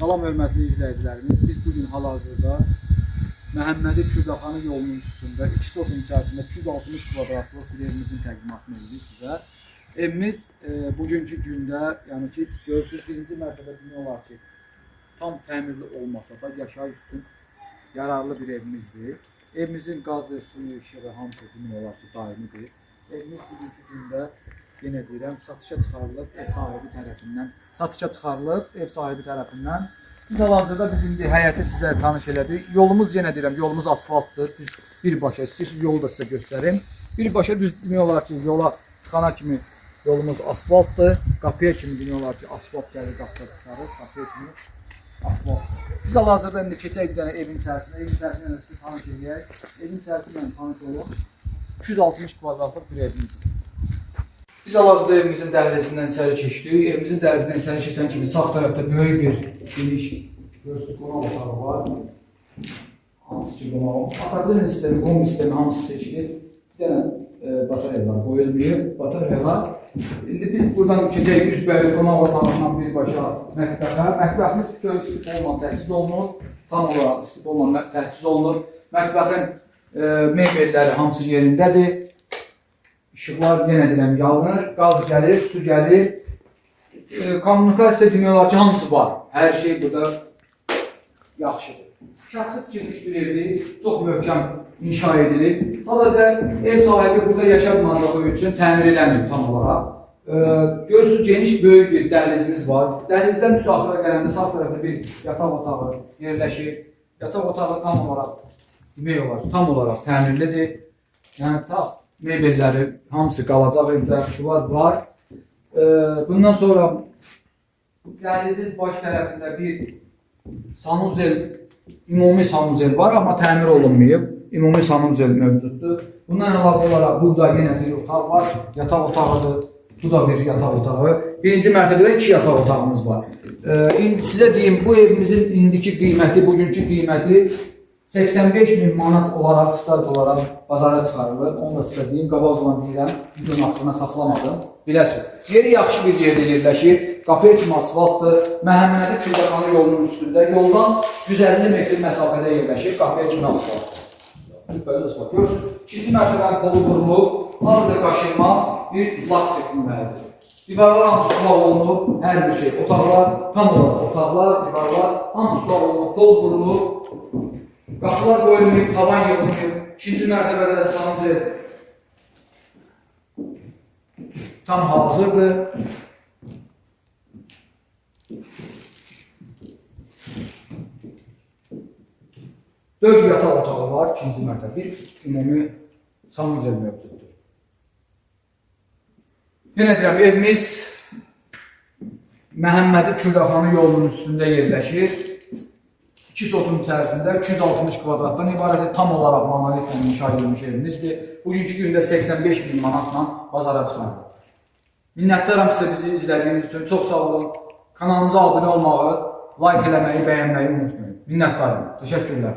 Salam hörmətli izləyicilərimiz, biz bugün hal-hazırda Məhəmmədi Kürdəxanı yolunun üstündə 2 sotun içərisində 260 kvadratlıq bir evimizin təqdimatını edirik sizə. Evimiz e, bugünkü gündə, yəni ki, görürsünüz birinci mərtəbə demək olar ki, tam təmirli olmasa da yaşayış üçün yararlı bir evimizdir. Evimizin qazı, suyu, işığı hamısı demək olar ki, daimidir. Evimiz bugünkü gündə yenə deyirəm, satışa çıxarılıb ev sahibi tərəfindən, satışa çıxarılıb ev sahibi tərəfindən. Biz hal-hazırda biz indi həyəti sizə tanış elədik. Yolumuz yenə deyirəm, yolumuz asfaltdır. Düz birbaşa, istəyirsiniz yolu da sizə göstərim. Birbaşa düz demək olar ki, yola çıxana kimi yolumuz asfaltdır. Qapıya kimi demək olar ki, asfalt gəlir qapıya çıxarır, qapıya kimi asfalt. Biz hal-hazırda indi keçək bir dənə evin içərisinə, evin içərisində də sizi tanış eləyək. Evin içərisindən tanış olun. 260 kvadratlıq bir evimizdir. Biz hal-hazırda evimizin dəhlizindən içəri keçdik. Evimizin dəhlizindən içəri keçən kimi sağ tərəfdə böyük bir geniş görürsünüz qonaq var. Hansı ki qonaq otaqların sistemi, qom sistemi hamısı seçilib. Bir dənə e, batareyalar qoyulmayıb. Batareyalar İndi biz buradan keçəcəyik üst bəli qonaq otağından birbaşa mətbəxə. Mətbəximiz bütün istif olmadan təchiz olunur. Tam olaraq istif olmadan təchiz olunur. Mətbəxin e, mebelləri hamısı yerindədir. İşıqlar yenə deyirəm yanır, qaz gəlir, su gəlir. E, kommunikasiya demək olar ki, hamısı var. Hər şey burada yaxşıdır. Şəxsi tikilmiş bir evdir, çox möhkəm inşa edilib. Sadəcə ev sahibi burada yaşamadığı üçün təmir eləmir tam olaraq. E, görürsünüz geniş böyük bir dəhlizimiz var. Dəhlizdən düz axıra gələndə sağ tərəfdə bir yataq otağı yerləşir. Yataq otağı tam olaraq demək olar, tam olaraq təmirlidir. Yəni taxt mebelləri hamısı qalacaq evdəkilər var. Ee, bundan sonra dəhlizin baş tərəfində bir sanuzel, ümumi sanuzel var, amma təmir olunmayıb. Ümumi sanuzel mövcuddur. Bundan əlavə olaraq burada yenə bir otaq var, yataq otağıdır. Bu da bir yataq otağı. Birinci mərtəbədə iki yataq otağımız var. Ee, indi sizə deyim, bu evimizin indiki qiyməti, bugünkü qiyməti 85 min manat olaraq start olaraq bazara çıxarılır. Onu da sizə deyim, qabaqla deyirəm, videonun haqqında saxlamadım. Biləsiniz. Yeri yaxşı bir yerdə yerləşir. Qapıya kimi asfaltdır. Məhəmmədi Kürdəxanı yolunun üstündə. Yoldan 150 metr məsafədə yerləşir. Qapıya kimi asfalt. Böyle asfalt. Görürsünüz. İkinci mərtəbənin kolu qurulub. Halıda qaşınma bir lak çəkilməlidir. Divarlar hamısı sulaq olunub, hər bir şey. Otaqlar tam olaraq otaqlar, divarlar hamısı sulaq olunub, kol qurulub. Qapılar qoyulmayıb, tavan yığılmayıb. İkinci mərtəbədə sanuzel tam hazırdır. Dörd yataq otağı var, ikinci mərtəbə. Bir ümumi sanuzel mövcuddur. Yenə deyirəm, evimiz Məhəmmədi Kürdəxanı yolunun üstündə yerləşir. 2 sotun içərisində 260 kvadratdan ibarət tam olaraq monolitlə inşa edilmiş evimizdir. Bugünkü gündə 85 min manatla bazara çıxarılır. Minnətdaram sizə bizi izlədiyiniz üçün. Çox sağ olun. Kanalımıza abunə olmağı, like eləməyi, bəyənməyi unutmayın. Minnətdaram. Təşəkkürlər.